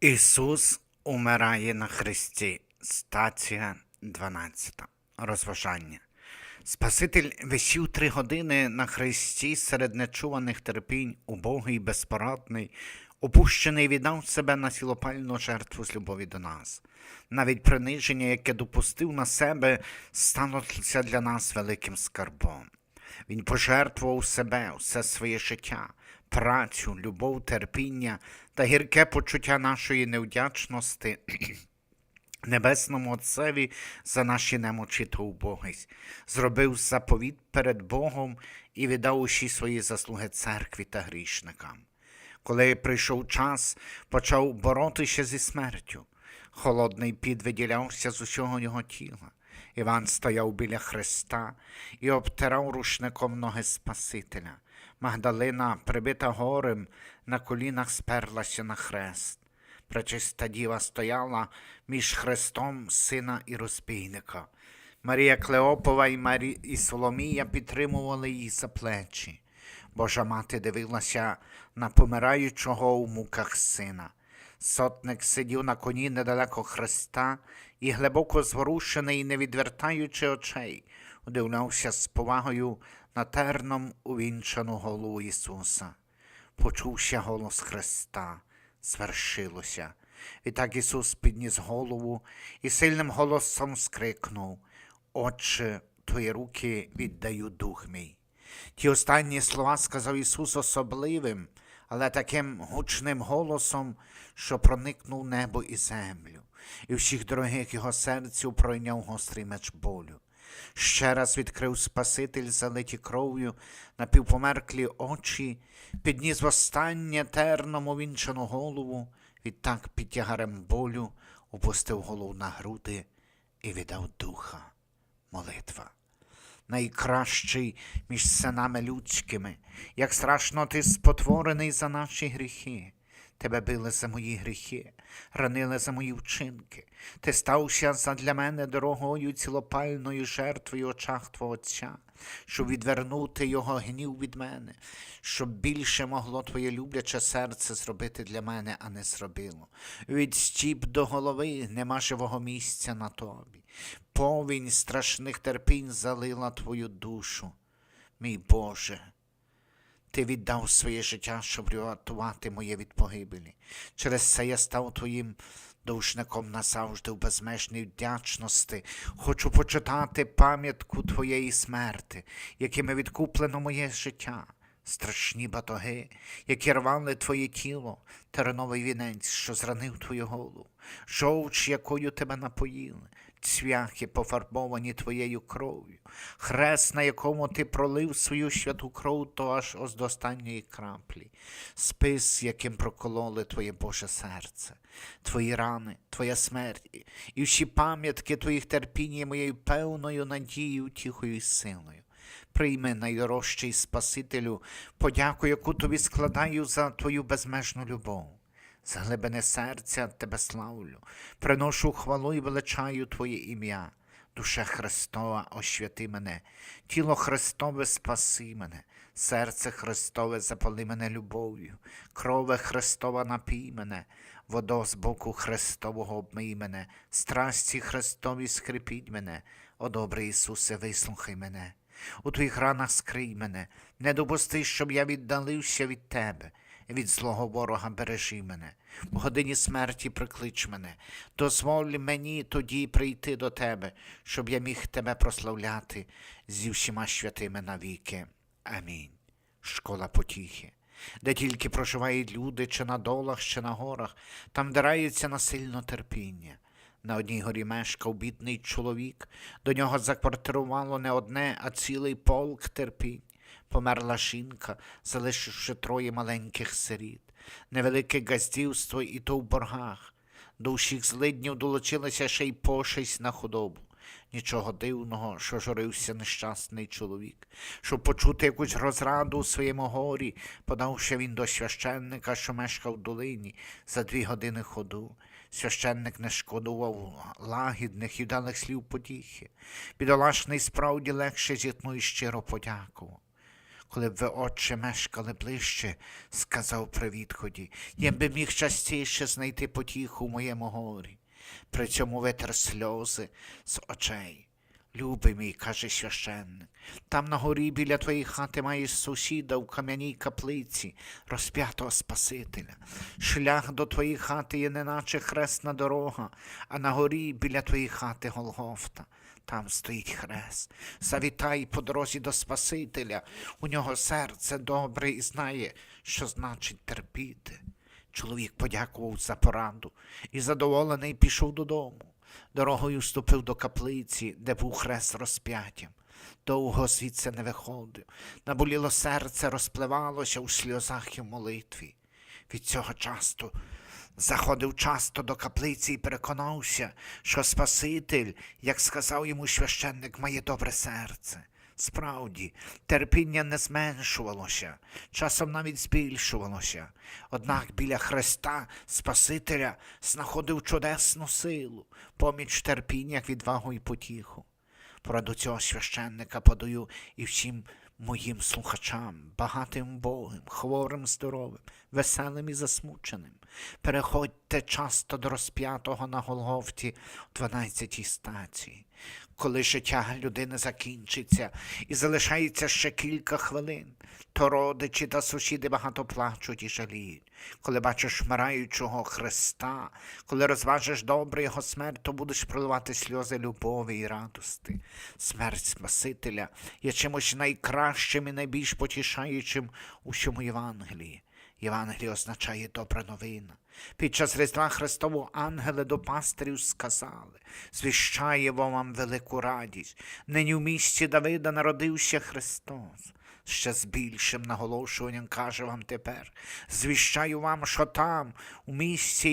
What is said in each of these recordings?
Ісус умирає на Христі. Стація 12. Розважання. Спаситель висів три години на Христі серед нечуваних терпінь, убогий, безпорадний, опущений віддав себе на цілопальну жертву з любові до нас. Навіть приниження, яке допустив на себе, стануться для нас великим скарбом. Він пожертвував себе, все своє життя, працю, любов, терпіння та гірке почуття нашої невдячності Небесному Отцеві за наші немочі та убогість, зробив заповіт перед Богом і віддав усі свої заслуги церкві та грішникам. Коли прийшов час, почав боротися зі смертю. Холодний під виділявся з усього його тіла. Іван стояв біля Христа і обтирав рушником ноги Спасителя. Магдалина, прибита горем, на колінах сперлася на хрест. Пречиста діва стояла між Христом, сина і розбійника. Марія Клеопова і, Марі... і Соломія підтримували її за плечі. Божа мати дивилася на помираючого у муках сина. Сотник сидів на коні недалеко Христа і, глибоко зворушений, не відвертаючи очей, удивлявся з повагою на терном увінчану голову Ісуса. Почувся голос Христа, звершилося. Відтак Ісус підніс голову і сильним голосом скрикнув Отче, Твої руки віддаю дух мій. Ті останні слова сказав Ісус особливим, але таким гучним голосом, що проникнув небо і землю, і всіх дорогих його серцю пройняв гострий меч болю. Ще раз відкрив Спаситель, залиті кров'ю, напівпомерклі очі, підніс востаннє терном увінчану голову, відтак під тягарем болю опустив голову на груди і віддав духа. Молитва. Найкращий між синами людськими, як страшно ти спотворений за наші гріхи. Тебе били за мої гріхи, ранили за мої вчинки. Ти стався задля мене дорогою цілопальною жертвою очах Твого Отця, щоб відвернути його гнів від мене, щоб більше могло Твоє любляче серце зробити для мене, а не зробило. Від стіп до голови нема живого місця на тобі. Повінь страшних терпінь залила Твою душу. Мій Боже. Ти віддав своє життя, щоб рятувати моє від погибелі. Через це я став твоїм душником назавжди в безмежній вдячності. Хочу почитати пам'ятку твоєї смерти, якими відкуплено моє життя. Страшні батоги, які рвали твоє тіло, терновий вінець, що зранив твою голову, жовч, якою тебе напоїли, цвяхи, пофарбовані твоєю кров'ю, хрест, на якому ти пролив свою святу кров, то аж ось до останньої краплі, спис, яким прокололи твоє Боже серце, твої рани, твоя смерть, і всі пам'ятки твоїх терпінь є моєю певною надією, тихою і силою. Прийми найдорожчий Спасителю, подяку, яку тобі складаю за твою безмежну любов. З глибини серця тебе славлю, приношу хвалу і величаю Твоє ім'я. Душа Христова, ощвяти мене, тіло Христове спаси мене, серце Христове запали мене любов'ю, крове Христова напій мене, водо з боку Христового обмий мене, страсті Христові скрипіть мене, о добрий Ісусе, вислухай мене. У твоїх ранах скрий мене, не допусти, щоб я віддалився від тебе. Від злого ворога бережи мене, в годині смерті приклич мене, дозволь мені тоді прийти до тебе, щоб я міг тебе прославляти зі всіма святими навіки. Амінь. Школа потіхи, де тільки проживають люди, чи на долах, чи на горах, там дирається насильно терпіння. На одній горі мешкав бідний чоловік, до нього заквартирувало не одне, а цілий полк терпінь. Померла жінка, залишивши троє маленьких сиріт, невелике газдівство і то в боргах. До усіх злиднів долучилася ще й пошесть на худобу. Нічого дивного, що жорився нещасний чоловік. Щоб почути якусь розраду у своєму горі, подався він до священника, що мешкав в долині, за дві години ходу. Священник не шкодував лагідних і вдалих слів потіхи. Бідолашний справді легше зітну і щиро подякував. коли б ви, отче, мешкали ближче, сказав при відході, я би міг частіше знайти потіху в моєму горі. При цьому витер сльози з очей. Любий мій, каже священник, там на горі біля твоєї хати маєш сусіда в кам'яній каплиці, розп'ятого Спасителя. Шлях до твоєї хати є неначе хресна дорога, а на горі біля твоєї хати Голгофта. Там стоїть хрест. Завітай по дорозі до Спасителя. У нього серце добре і знає, що значить терпіти. Чоловік подякував за пораду і задоволений пішов додому. Дорогою вступив до каплиці, де був хрест розп'яттям. Довго звідси не виходив. Наболіло серце розпливалося у сльозах і в молитві. Від цього часто заходив часто до каплиці і переконався, що Спаситель, як сказав йому священник, має добре серце. Справді, терпіння не зменшувалося, часом навіть збільшувалося. Однак біля Христа Спасителя знаходив чудесну силу, поміч терпіння, відвагу і потіху. Пораду цього священника подаю і всім моїм слухачам, багатим Богим, хворим, здоровим, веселим і засмученим. Переходьте часто до розп'ятого на Голгофті в 12 стації. Коли життя людини закінчиться і залишається ще кілька хвилин, то родичі та сусіди багато плачуть і жаліють. Коли бачиш вмираючого Христа, коли розважиш добре його смерть, то будеш проливати сльози любові і радости. Смерть Спасителя є чимось найкращим і найбільш потішаючим у всьому Євангелії. Євангеліє означає добра новина. Під час Різдва Христового ангели до пастирів сказали, звіщаємо вам велику радість. Нині в місті Давида народився Христос. Ще з більшим наголошуванням каже вам тепер, звіщаю вам, що там, у місті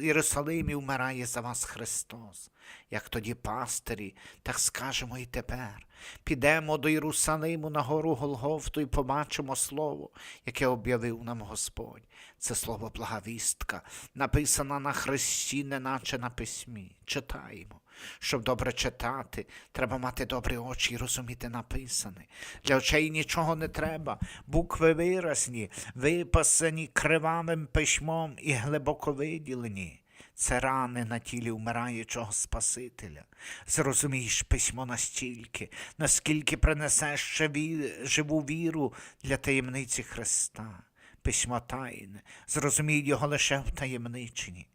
Єрусалимі, вмирає за вас Христос. Як тоді пастирі, так скажемо і тепер. Підемо до Єрусалиму на гору Голгофту і побачимо слово, яке об'явив нам Господь. Це слово благовістка, написана на хресті, неначе на письмі. Читаємо. Щоб добре читати, треба мати добрі очі і розуміти написане. Для очей нічого не треба. Букви виразні, виписані кривавим письмом і глибоко виділені. Це рани на тілі вмираючого Спасителя. Зрозумієш письмо настільки, наскільки принесеш ще ві- живу віру для таємниці Христа. Письмо тайне, зрозумій його лише в таємниченні.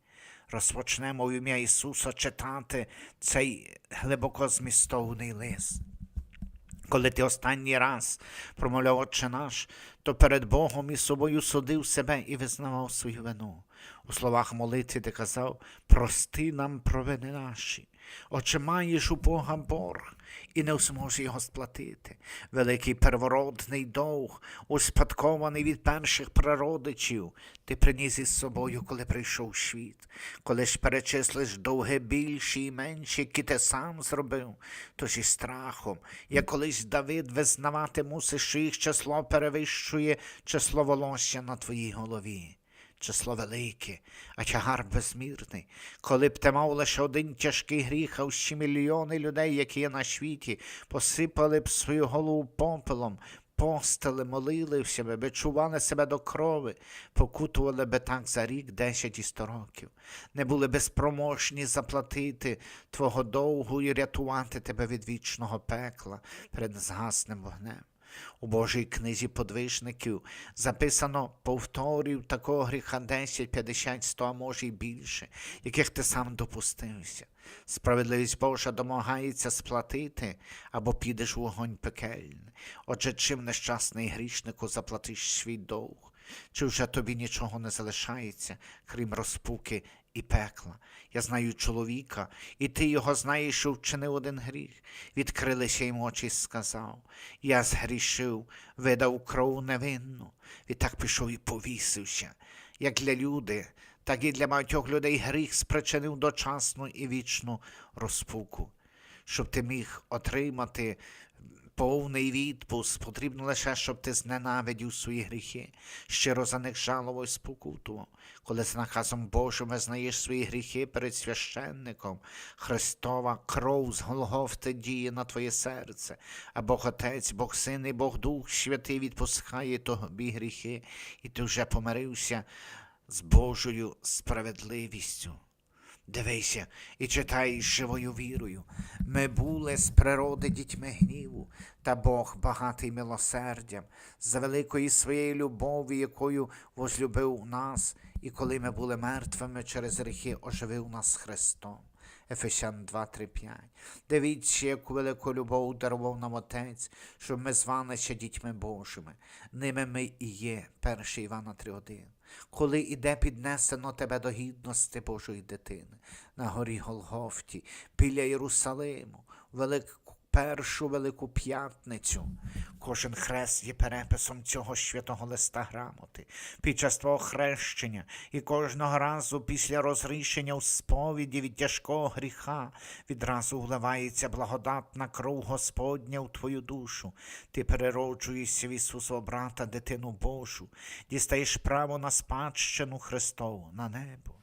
Розпочнемо в ім'я Ісуса читати цей глибоко змістовний лист. Коли ти останній раз промовляв Отче наш, то перед Богом і собою судив себе і визнавав свою вину. У словах молитви ти казав, прости нам провини наші. Отче, маєш у Бога борг і не зможеш його сплатити. Великий первородний довг, успадкований від перших прародичів, ти приніс із собою, коли прийшов світ. Коли ж перечислиш довги більші і менші, які ти сам зробив, то зі страхом, як колись Давид визнавати мусиш, що їх число перевищує число волосся на твоїй голові. Число велике, а тягар безмірний. Коли б ти мав лише один тяжкий гріх, а всі мільйони людей, які є на світі, посипали б свою голову попелом, постили, молили в себе, бичували себе до крови, покутували би так за рік, десять і сто років, не були би спроможні заплатити твого довгу і рятувати тебе від вічного пекла перед згасним вогнем. У Божій книзі подвижників записано повторів такого гріха 10, 50, 100, а може й більше, яких ти сам допустився. Справедливість Божа домагається сплатити або підеш у вогонь пекельний. Отже, чим нещасний грішнику заплатиш свій довг? Чи вже тобі нічого не залишається, крім розпуки і пекла? Я знаю чоловіка, і ти його знаєш, що вчинив один гріх. Відкрилися йому очі і сказав: Я згрішив, видав кров невинну. Відтак пішов і повісився. Як для люди, так і для багатьох людей гріх спричинив дочасну і вічну розпуку. Щоб ти міг отримати повний відпуск. Потрібно лише, щоб ти зненавидів свої гріхи, щиро за них жалував і спокутував. Коли з наказом Божим визнаєш свої гріхи перед священником, Христова кров з Голгофти діє на твоє серце, а Бог Отець, Бог Син і Бог Дух Святий відпускає тобі гріхи, і ти вже помирився з Божою справедливістю. Дивися і читай з живою вірою. Ми були з природи дітьми гніву, та Бог багатий милосердям, за великої своєї любові, якою возлюбив нас, і коли ми були мертвими через гріхи, оживив нас Христом. Ефесян 2, 3, 5. Дивіться, яку велику любов дарував нам Отець, щоб ми звалися дітьми Божими. Ними ми і є, 1 Івана 3, 1. Коли іде піднесено тебе до гідності Божої дитини, на горі Голгофті, біля Єрусалиму, велику, першу велику п'ятницю. Кожен хрест є переписом цього святого листа грамоти. Під час твого хрещення і кожного разу після розрішення у сповіді від тяжкого гріха відразу вливається благодатна кров Господня у твою душу. Ти перероджуєшся в Ісусового брата, дитину Божу, дістаєш право на спадщину Христову, на небо.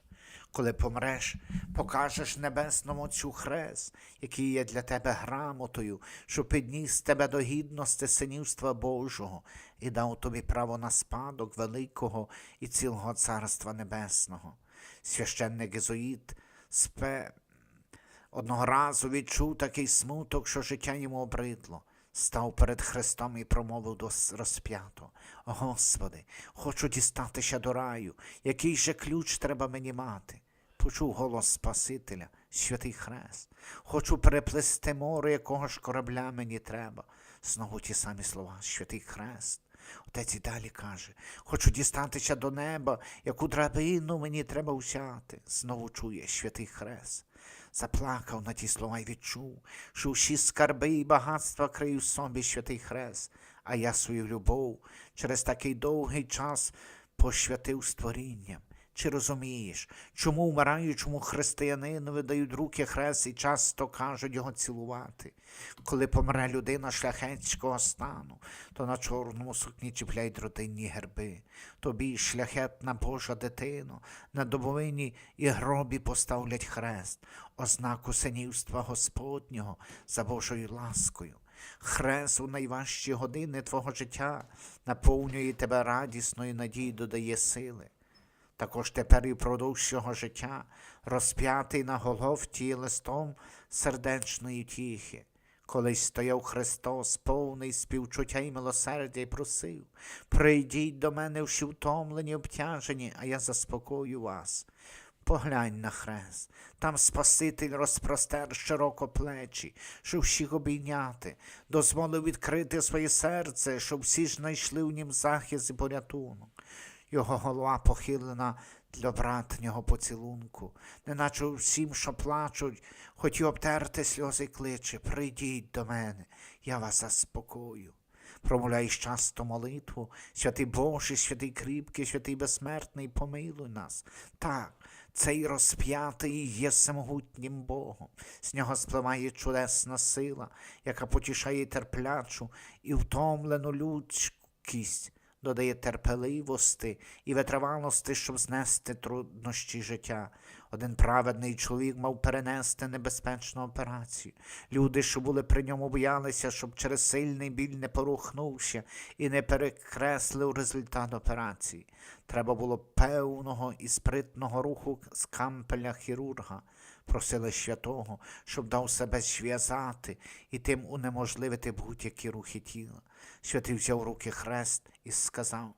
Коли помреш, покажеш небесному Отцю хрест, який є для тебе грамотою, що підніс тебе до гідності синівства Божого і дав тобі право на спадок великого і цілого Царства Небесного. Священник Ізоїд спе... одного разу відчув такий смуток, що життя йому обридло. Став перед Христом і промовив до розп'ятого. Господи, хочу дістатися до раю. Який же ключ треба мені мати? Почув голос Спасителя, святий хрест. Хочу переплисти море, якого ж корабля мені треба. Знову ті самі слова, святий хрест. Отець і далі каже, хочу дістатися до неба, яку драбину мені треба взяти. Знову чує святий хрест. Заплакав на ті слова і відчув, що всі скарби і багатства крию собі святий хрест, а я свою любов через такий довгий час посвятив створінням. Чи розумієш, чому вмираючому християнинові дають руки хрест і часто кажуть його цілувати? Коли помре людина шляхетського стану, то на чорному сукні чіпляють родинні герби. Тобі, шляхетна Божа дитино, на добовині і гробі поставлять хрест, ознаку синівства Господнього за Божою ласкою. Хрест у найважчі години твого життя наповнює тебе радісною надією, додає сили. Також тепер і впродовж цього життя розп'ятий на Голгофті листом сердечної тіхи. Колись стояв Христос, повний співчуття і милосердя, і просив прийдіть до мене всі втомлені, обтяжені, а я заспокою вас. Поглянь на хрест, там Спаситель розпростер широко плечі, щоб всіх обійняти, дозволив відкрити своє серце, щоб всі ж знайшли в нім захист і порятунок. Його голова похилена для братнього поцілунку, неначе всім, що плачуть, хотів обтерти сльози кличе, прийдіть до мене, я вас заспокою. Промовляєш часто молитву, святий Божий, святий кріпкий, святий безсмертний, помилуй нас. Так, цей розп'ятий є самогутнім Богом. З нього спливає чудесна сила, яка потішає терплячу і втомлену людськість додає терпеливості і витривалості, щоб знести труднощі життя. Один праведний чоловік мав перенести небезпечну операцію. Люди, що були при ньому, боялися, щоб через сильний біль не порухнувся і не перекреслив результат операції. Треба було певного і спритного руху з кампеля хірурга. Просили святого, щоб дав себе зв'язати і тим унеможливити будь-які рухи тіла. Святий взяв руки хрест і сказав: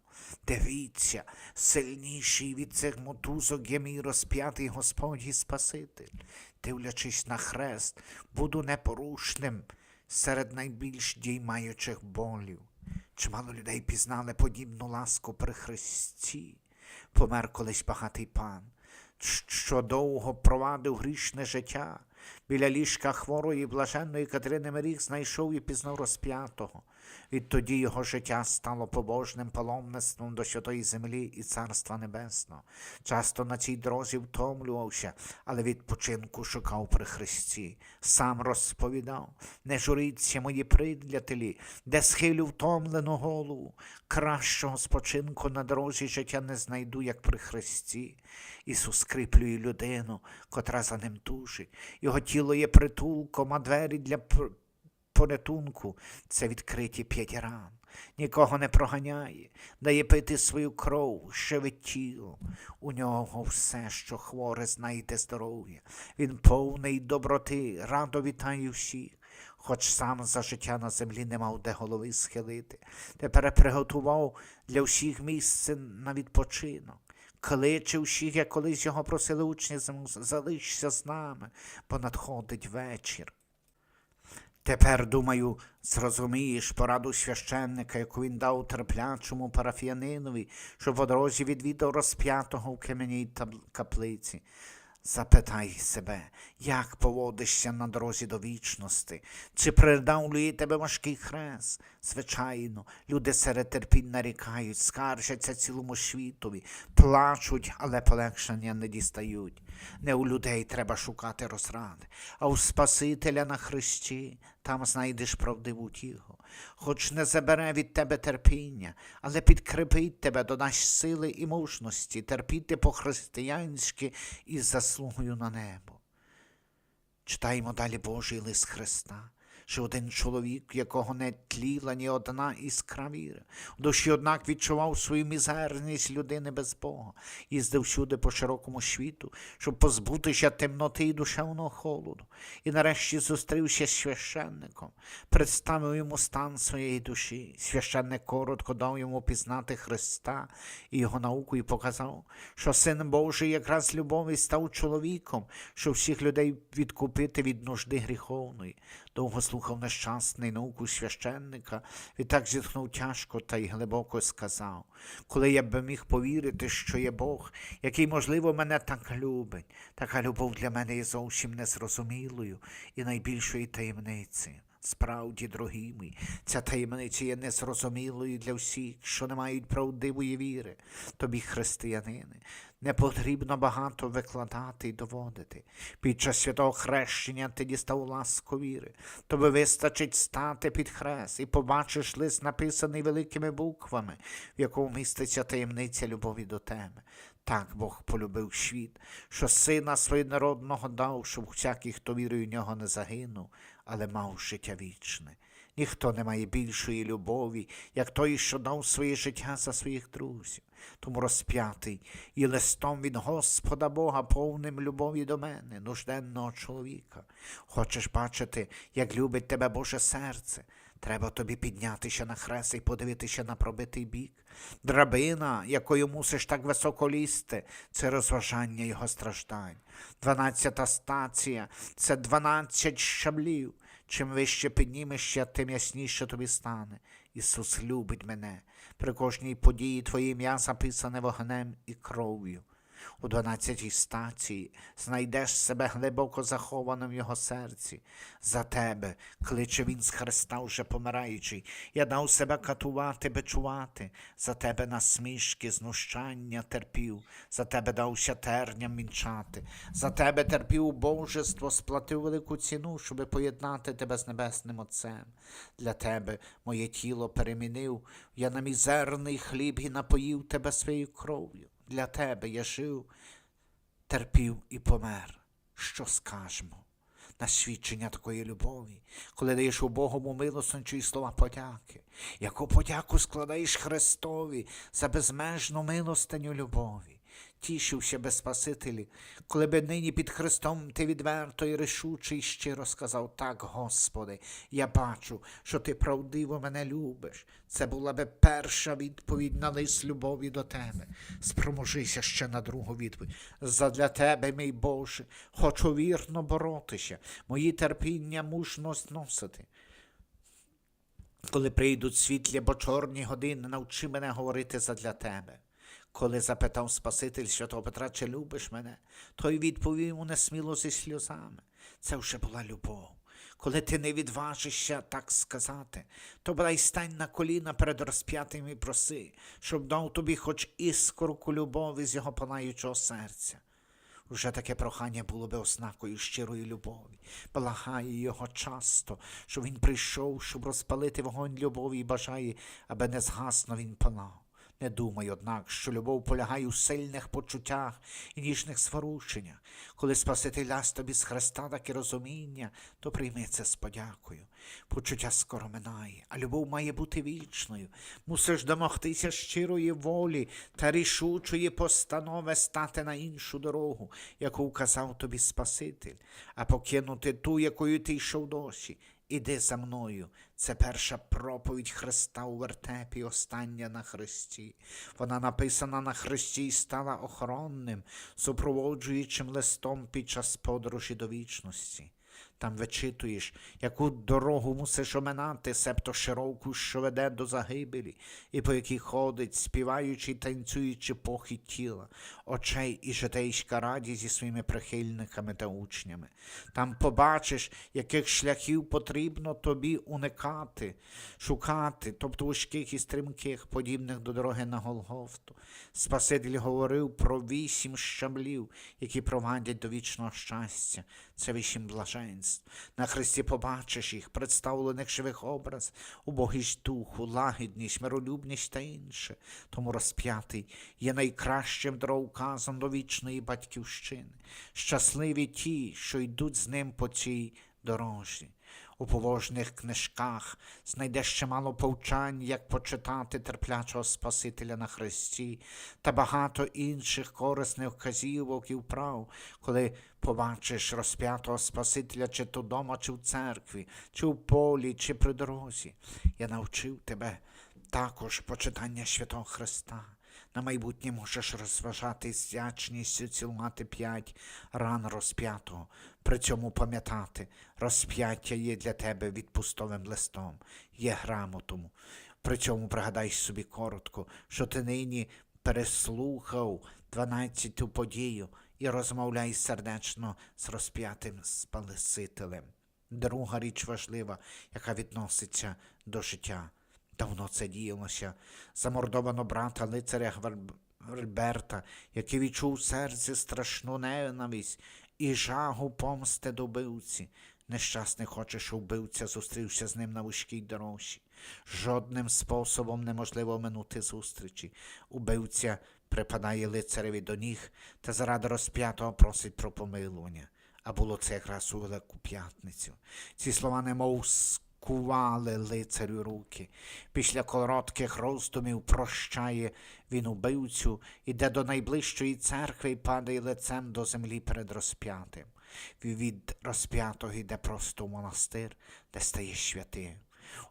Дивіться, сильніший від цих мотузок є мій розп'ятий Господь і Спаситель. Дивлячись на хрест, буду непорушним серед найбільш діймаючих болів. Чимало людей пізнали подібну ласку при Христі. Помер колись багатий пан, що довго провадив грішне життя. Біля ліжка хворої блаженної Катерини Меріг знайшов і пізнав розп'ятого. Відтоді його життя стало побожним паломництвом до святої землі і Царства Небесного. Часто на цій дорозі втомлювався, але відпочинку шукав при Христі. Сам розповідав, не журіться мої придлятелі, де схилю втомлену голову. Кращого спочинку на дорозі життя не знайду, як при Христі. Ісус скріплює людину, котра за ним тужить. Його тіло є притулком, а двері для порятунку це відкриті п'ять ран. Нікого не проганяє, дає пити свою кров, живить тіло. У нього все, що хворе, знайде здоров'я. Він повний доброти, радо вітає всіх. Хоч сам за життя на землі не мав де голови схилити. Тепер приготував для всіх місце на відпочинок. Кличе всіх, як колись його просили учні, залишся з нами, бо надходить вечір. Тепер, думаю, зрозумієш пораду священника, яку він дав терплячому парафіянинові, що по дорозі відвідав розп'ятого в кам'яній каплиці. Запитай себе, як поводишся на дорозі до вічності, чи придавлює тебе важкий хрест? Звичайно, люди серед терпінь нарікають, скаржаться цілому світові, плачуть, але полегшення не дістають. Не у людей треба шукати розради, а у Спасителя на Христі там знайдеш правдиву тіго, Хоч не забере від тебе терпіння, але підкрепить тебе, додасть сили і мужності, терпіти по-християнськи із заслугою на небо. Читаємо далі Божий лист Христа, що один чоловік, якого не тліла ні одна іскра віри, в душі, однак, відчував свою мізерність людини без Бога, їздив всюди по широкому світу, щоб позбутися темноти і душевного холоду, і нарешті зустрівся з священником, представив йому стан своєї душі. Священник коротко дав йому пізнати Христа і його науку, і показав, що Син Божий якраз любові став чоловіком, що всіх людей відкупити від нужди гріховної. Довго слухав нещасний науку священника, відтак зітхнув тяжко та й глибоко сказав, коли я б міг повірити, що є Бог, який, можливо, мене так любить, така любов для мене є зовсім незрозумілою і найбільшої таємниці. Справді, дорогі ця таємниця є незрозумілою для всіх, що не мають правдивої віри. Тобі, християнини, не потрібно багато викладати і доводити. Під час святого хрещення ти дістав ласку віри. Тобі вистачить стати під хрест і побачиш лист, написаний великими буквами, в якому міститься таємниця любові до тебе. Так Бог полюбив світ, що сина своєнародного дав, щоб всякий, хто вірує в нього, не загинув, але мав життя вічне. Ніхто не має більшої любові, як той, що дав своє життя за своїх друзів. Тому розп'ятий і листом від Господа Бога, повним любові до мене, нужденного чоловіка. Хочеш бачити, як любить тебе Боже серце? Треба тобі піднятися на хрест і подивитися на пробитий бік. Драбина, якою мусиш так високо лізти, це розважання його страждань. Дванадцята стація це дванадцять щаблів. Чим вище піднімешся, тим ясніше тобі стане. Ісус любить мене. При кожній події Твоє ім'я записане вогнем і кров'ю. У дванадцятій стації знайдеш себе глибоко захованим в його серці. За тебе кличе він з Христа вже помираючий. Я дав себе катувати, бичувати, за тебе насмішки, знущання терпів, за тебе дався терням мінчати, за тебе терпів божество, сплатив велику ціну, щоби поєднати тебе з небесним Отцем. Для тебе моє тіло перемінив, я на мізерний хліб і напоїв тебе своєю кров'ю. Для тебе я жив, терпів і помер. Що скажемо? На свідчення такої любові, коли даєш у Богому милосенчу і слова подяки, яку подяку складаєш Христові за безмежну милостиню любові. Тішився би Спасителі, коли би нині під Христом ти відверто і рішуче і щиро сказав так, Господи, я бачу, що ти правдиво мене любиш. Це була би перша відповідь на лист любові до тебе. Спроможися ще на другу відповідь. Задля тебе, мій Боже, хочу вірно боротися, мої терпіння мужно зносити. Коли прийдуть світлі або чорні години, навчи мене говорити задля тебе. Коли запитав Спаситель святого Петра, чи любиш мене, той відповів йому несміло зі сльозами. Це вже була любов. коли ти не відважишся так сказати, то бодай стань на коліна перед розп'ятим і проси, щоб дав тобі хоч іскорку любові з його палаючого серця. Уже таке прохання було би ознакою щирої любові. Благає його часто, що він прийшов, щоб розпалити вогонь любові і бажає, аби не згасно він палав. Не думай, однак, що любов полягає у сильних почуттях і ніжних зворушеннях. Коли Спаситель дасть тобі з Христа таке розуміння, то прийми це з подякою. Почуття скоро минає, а любов має бути вічною. Мусиш домогтися щирої волі та рішучої постанови стати на іншу дорогу, яку вказав тобі Спаситель, а покинути ту, якою ти йшов досі. Іди за мною. Це перша проповідь Христа у вертепі, остання на Христі. Вона написана на Христі і стала охоронним, супроводжуючим листом під час подорожі до вічності. Там вичитуєш, яку дорогу мусиш оминати, себто широку, що веде до загибелі, і по якій ходить, співаючи танцюючи похід тіла, очей і житейська раді зі своїми прихильниками та учнями. Там побачиш, яких шляхів потрібно тобі уникати, шукати, тобто вузьких і стрімких, подібних до дороги на Голгофту. Спаситель говорив про вісім щаблів, які провадять до вічного щастя. Це вісім блаженств. На Христі побачиш їх, представлених живих образ, убогість духу, лагідність, миролюбність та інше. Тому розп'ятий є найкращим дороуказом до вічної батьківщини. Щасливі ті, що йдуть з ним по цій дорожі. У побожних книжках знайдеш чимало повчань, як почитати терплячого Спасителя на Христі та багато інших корисних вказівок і вправ, коли побачиш розп'ятого Спасителя чи то дома, чи в церкві, чи в полі, чи при дорозі. Я навчив тебе також почитання святого Христа. На майбутнє можеш розважати з вдячністю цілувати п'ять ран розп'ятого. При цьому пам'ятати, розп'яття є для тебе відпустовим листом, є грамотом. При цьому пригадай собі коротко, що ти нині переслухав дванадцяту подію і розмовляй сердечно з розп'ятим Спасителем. Друга річ важлива, яка відноситься до життя. Давно це діялося. Замордовано брата лицаря Гвальберта, який відчув в серці страшну ненависть і жагу помсти до вбивці. Нещасний хоче, що вбивця зустрівся з ним на вузькій дорожі. Жодним способом неможливо оминути зустрічі. Убивця припадає лицареві до ніг та заради розп'ятого просить про помилування. А було це якраз у Велику П'ятницю. Ці слова немов скували лицарю руки. Після коротких роздумів прощає він убивцю, іде до найближчої церкви і падає лицем до землі перед розп'ятим. Від розп'ятого йде просто в монастир, де стає святим.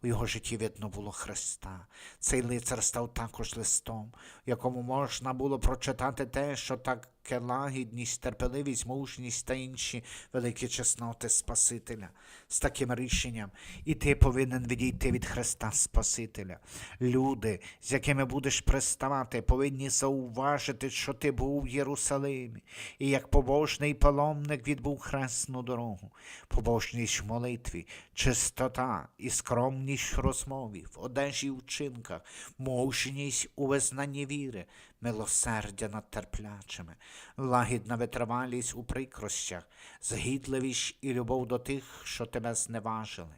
У його житті видно було Христа. Цей лицар став також листом, в якому можна було прочитати те, що таке лагідність, терпеливість, мужність та інші великі чесноти Спасителя. З таким рішенням і ти повинен відійти від Христа Спасителя. Люди, з якими будеш приставати, повинні зауважити, що ти був в Єрусалимі, і як побожний паломник відбув хресну дорогу, побожність в молитві, чистота і скромність в розмові, в одежі вчинках, мужність у визнанні віри, милосердя над терплячими, лагідна витривалість у прикрощах, згідливість і любов до тих, що тебе зневажили.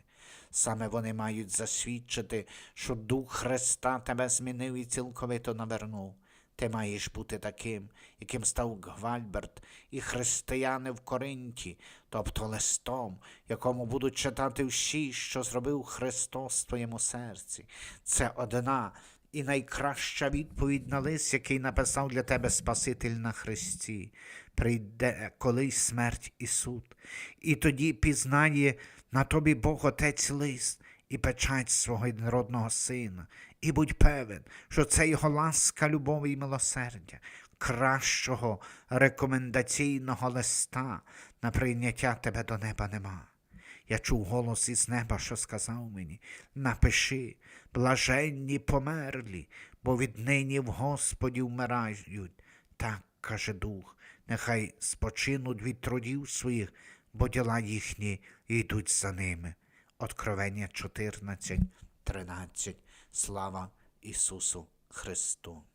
Саме вони мають засвідчити, що Дух Христа тебе змінив і цілковито навернув. Ти маєш бути таким, яким став Гвальберт і християни в Коринті, тобто листом, якому будуть читати всі, що зробив Христос в твоєму серці. Це одна і найкраща відповідь на лист, який написав для тебе Спаситель на Христі. Прийде колись смерть і суд, і тоді пізнає на тобі Бог Отець лист і печать свого єдинородного сина, і будь певен, що це його ласка, любов і милосердя, кращого рекомендаційного листа на прийняття тебе до неба нема. Я чув голос із неба, що сказав мені напиши, блаженні померлі, бо віднині в Господі вмирають. Так каже дух, нехай спочинуть від трудів своїх, бо діла їхні йдуть за ними. Откровення 14, 13. Слава Ісусу Христу!